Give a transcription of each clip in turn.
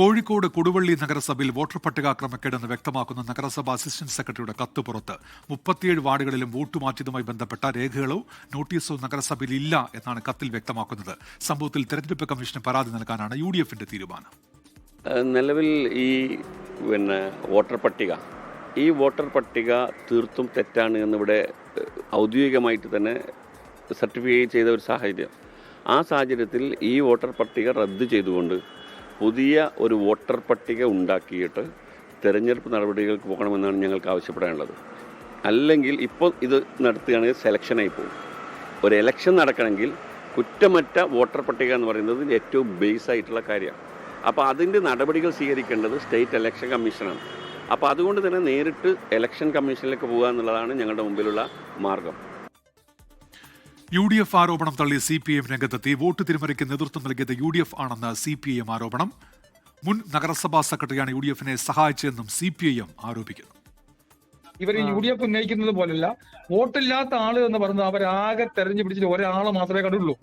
കോഴിക്കോട് കൊടുവള്ളി നഗരസഭയിൽ വോട്ടർ പട്ടിക ക്രമക്കേടെന്ന് വ്യക്തമാക്കുന്ന നഗരസഭ അസിസ്റ്റന്റ് സെക്രട്ടറിയുടെ കത്ത് പുറത്ത് മുപ്പത്തിയേഴ് വാർഡുകളിലും വോട്ട് മാറ്റിയതുമായി ബന്ധപ്പെട്ട രേഖകളോ നോട്ടീസോ നഗരസഭയിൽ ഇല്ല എന്നാണ് കത്തിൽ വ്യക്തമാക്കുന്നത്. സംഭവത്തിൽ തെരഞ്ഞെടുപ്പ് കമ്മീഷന് പരാതി നൽകാനാണ് യു ഡി എഫിന്റെ തീരുമാനം നിലവിൽ ഈ പിന്നെ വോട്ടർ പട്ടിക ഈ വോട്ടർ പട്ടിക തീർത്തും തെറ്റാണ് എന്നിവിടെ ഔദ്യോഗികമായിട്ട് തന്നെ സർട്ടിഫൈ ചെയ്ത ഒരു സാഹചര്യം. ആ സാഹചര്യത്തിൽ ഈ വോട്ടർ പട്ടിക റദ്ദ് ചെയ്തുകൊണ്ട് പുതിയ ഒരു വോട്ടർ പട്ടിക ഉണ്ടാക്കിയിട്ട് തെരഞ്ഞെടുപ്പ് നടപടികൾക്ക് പോകണമെന്നാണ് ഞങ്ങൾക്ക് ആവശ്യപ്പെടാനുള്ളത്. അല്ലെങ്കിൽ ഇപ്പോൾ ഇത് നടത്തുകയാണെങ്കിൽ സെലക്ഷനായി പോകും. ഒരു എലക്ഷൻ നടക്കണമെങ്കിൽ കുറ്റമറ്റ വോട്ടർ പട്ടിക എന്ന് പറയുന്നത് ഏറ്റവും ബേസ് ആയിട്ടുള്ള കാര്യമാണ്. അപ്പോൾ അതിന്റെ നടപടികൾ സ്വീകരിക്കേണ്ടത് സ്റ്റേറ്റ് ഇലക്ഷൻ കമ്മീഷനാണ് അപ്പോൾ അതുകൊണ്ട് തന്നെ നേരിട്ട് ഇലക്ഷൻ കമ്മീഷനിലേക്ക് പോകുക എന്നുള്ളതാണ് ഞങ്ങളുടെ മുമ്പിലുള്ള മാർഗം. യു ഡി എഫ് ആരോപണം തള്ളി സി പി എം രംഗത്തെത്തി. വോട്ട് തിരിമറിക്ക് നേതൃത്വം നൽകിയത് യു ഡി എഫ് ആണെന്ന് സി പി ഐ എം ആരോപണം. മുൻ നഗരസഭാ സെക്രട്ടറിയാണ് യു ഡി എഫിനെ സഹായിച്ചതെന്നും സി പി ഐ എം ആരോപിക്കുന്നു. ഇവർ യു ഡി എഫ് ഉന്നയിക്കുന്നത് പോലല്ല വോട്ടില്ലാത്ത ആൾ എന്ന് പറഞ്ഞത് അവരാകെ തെരഞ്ഞു പിടിച്ചിട്ട് ഒരാളെ മാത്രമേ കണ്ടുള്ളൂ.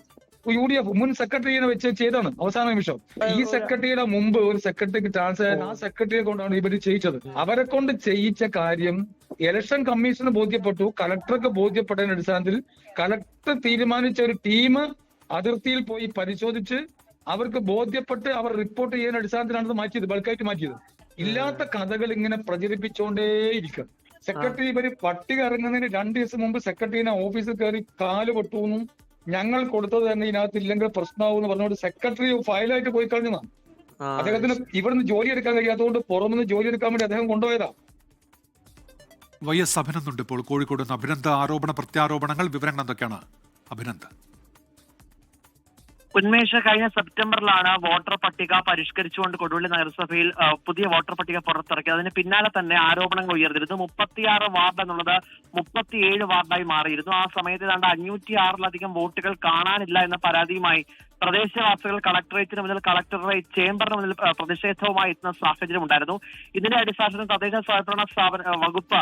യു ഡി എഫ് മുൻ സെക്രട്ടറിയെ വെച്ച് ചെയ്താണ് അവസാന നിമിഷം. ഈ സെക്രട്ടറിയുടെ മുമ്പ് ഒരു സെക്രട്ടറിക്ക് ട്രാൻസ്ഫർ ആ സെക്രട്ടറിയെ കൊണ്ടാണ് ഇവർ ചെയ്യിച്ചത്. അവരെ കൊണ്ട് ചെയ്യിച്ച കാര്യം ഇലക്ഷൻ കമ്മീഷന് ബോധ്യപ്പെട്ടു. കലക്ടർക്ക് ബോധ്യപ്പെട്ടതിന്റെ അടിസ്ഥാനത്തിൽ കലക്ടർ തീരുമാനിച്ച ഒരു ടീം അതിർത്തിയിൽ പോയി പരിശോധിച്ച് അവർക്ക് ബോധ്യപ്പെട്ട് അവർ റിപ്പോർട്ട് ചെയ്യുന്ന അടിസ്ഥാനത്തിലാണ് ഇത് മാറ്റിയത് ബൾക്കായിട്ട് മാറ്റിയത്. ഇല്ലാത്ത കഥകൾ ഇങ്ങനെ പ്രചരിപ്പിച്ചുകൊണ്ടേയിരിക്കും സെക്രട്ടറി ഇവർ പട്ടിക ഇറങ്ങുന്നതിന് രണ്ട് ദിവസം മുമ്പ് സെക്രട്ടറിനെ ഓഫീസിൽ കയറി കാൽ പൊട്ടുന്നു. ഞങ്ങൾ കൊടുത്തത് തന്നെ ഇതിനകത്ത് ഇല്ലെങ്കിൽ പ്രശ്നമാവും എന്ന് പറഞ്ഞുകൊണ്ട് സെക്രട്ടറി ഫയലായിട്ട് പോയി കഴിഞ്ഞതാണ് അദ്ദേഹത്തിന് ഇവിടുന്ന് ജോലി എടുക്കാൻ കഴിയാത്തതുകൊണ്ട് പുറമെന്ന് ജോലി എടുക്കാൻ വേണ്ടി അദ്ദേഹം കൊണ്ടുപോയതാ. വൈ എസ് അഭിനന്ദുണ്ട് ഇപ്പോൾ. കോഴിക്കോട് നിന്ന് അഭിനന്ദ. ആരോപണ പ്രത്യാരോപണങ്ങൾ വിവരങ്ങൾ എന്തൊക്കെയാണ്? അഭിനന്ദ. ഉന്മേഷ കഴിഞ്ഞ സെപ്റ്റംബറിലാണ് വോട്ടർ പട്ടിക പരിഷ്കരിച്ചുകൊണ്ട് കൊടുവള്ളി നഗരസഭയിൽ പുതിയ വോട്ടർ പട്ടിക പുറത്തിറക്കി. അതിന് പിന്നാലെ തന്നെ ആരോപണങ്ങൾ ഉയർന്നിരുന്നു. മുപ്പത്തിയാറ് വാർഡ് എന്നുള്ളത് മുപ്പത്തിയേഴ് വാർഡായി മാറിയിരുന്നു. ആ സമയത്ത് ഏതാണ്ട് അഞ്ഞൂറ്റി ആറിലധികം വോട്ടുകൾ കാണാനില്ല എന്ന പരാതിയുമായി പ്രദേശവാസികൾ കളക്ടറേറ്റിന് മുന്നിൽ കളക്ടറേറ്റ് ചേംബറിന് മുന്നിൽ പ്രതിഷേധവുമായി എത്തുന്ന സാഹചര്യം ഉണ്ടായിരുന്നു. ഇതിന്റെ അടിസ്ഥാനത്തിൽ തദ്ദേശ സ്വയംഭരണ സ്ഥാപന വകുപ്പ്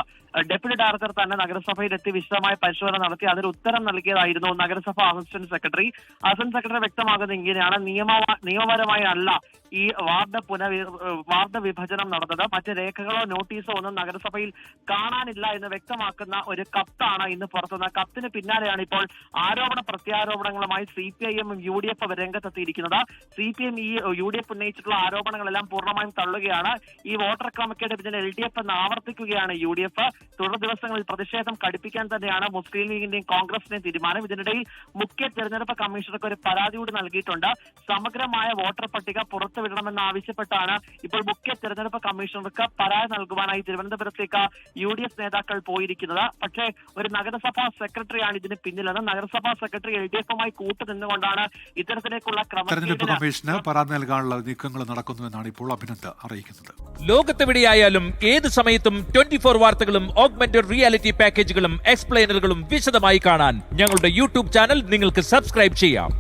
ഡെപ്യൂട്ടി ഡയറക്ടർ തന്നെ നഗരസഭയിലെത്തി വിശദമായ പരിശോധന നടത്തി അതിന് ഉത്തരം നൽകിയതായിരുന്നു നഗരസഭ അസിസ്റ്റന്റ് സെക്രട്ടറി. അസിസ്റ്റന്റ് സെക്രട്ടറി വ്യക്തമാക്കുന്നത് ഇങ്ങനെയാണ്. നിയമ നിയമപരമായി അല്ല ഈ വാർഡ് പുനഃ വാർഡ് വിഭജനം നടന്നത്. മറ്റ് രേഖകളോ നോട്ടീസോ ഒന്നും നഗരസഭയിൽ കാണാനില്ല എന്ന് വ്യക്തമാക്കുന്ന ഒരു കത്താണ് ഇന്ന് പുറത്തുനിന്ന്. കത്തിന് പിന്നാലെയാണ് ഇപ്പോൾ ആരോപണ പ്രത്യാരോപണങ്ങളുമായി സി പി ഐ എമ്മും യു ഡി എഫ് രംഗത്തെത്തിയിരിക്കുന്നത്. സി പി എം ഈ യു ഡി എഫ് ഉന്നയിച്ചിട്ടുള്ള ആരോപണങ്ങളെല്ലാം പൂർണമായും തള്ളുകയാണ്. ഈ വോട്ടർ ക്രമക്കേട് പിന്നെ എൽ ഡി എഫ് എന്ന് ആവർത്തിക്കുകയാണ് യു ഡി എഫ് തുടർ ദിവസങ്ങളിൽ പ്രതിഷേധം കടുപ്പിക്കാൻ തന്നെയാണ് മുസ്ലിം ലീഗിന്റെയും കോൺഗ്രസിന്റെയും തീരുമാനം. ഇതിനിടയിൽ മുഖ്യ തെരഞ്ഞെടുപ്പ് കമ്മീഷണർക്ക് ഒരു പരാതി കൂടി നൽകിയിട്ടുണ്ട്. സമഗ്രമായ വോട്ടർ പട്ടിക പുറത്തുവിടണമെന്ന് ആവശ്യപ്പെട്ടാണ് ഇപ്പോൾ മുഖ്യ തെരഞ്ഞെടുപ്പ് കമ്മീഷണർക്ക് പരാതി നൽകുവാനായി തിരുവനന്തപുരത്തേക്ക് യു ഡി എഫ് നേതാക്കൾ പോയിരിക്കുന്നത്. പക്ഷേ ഒരു നഗരസഭാ സെക്രട്ടറിയാണ് ഇതിന് പിന്നിലെന്ന്. നഗരസഭാ സെക്രട്ടറി എൽ ഡി എഫുമായി കൂട്ടുനിന്നുകൊണ്ടാണ് ഇത്തരത്തിലേക്കുള്ള തെരഞ്ഞെടുപ്പ് കമ്മീഷന് പരാതി നൽകാനുള്ള നീക്കങ്ങൾ നടക്കുന്നുവെന്നാണ് ഇപ്പോൾ അഭിനന്ദ് അറിയിക്കുന്നത്. ലോകത്തെവിടെയായാലും ഏത് സമയത്തും ട്വന്റി ഫോർ വാർത്തകളും ഓഗ്മെന്റഡ് റിയാലിറ്റി പാക്കേജുകളും എക്സ്പ്ലെയിനറുകളും വിശദമായി കാണാൻ ഞങ്ങളുടെ യൂട്യൂബ് ചാനൽ നിങ്ങൾക്ക് സബ്സ്ക്രൈബ് ചെയ്യാം.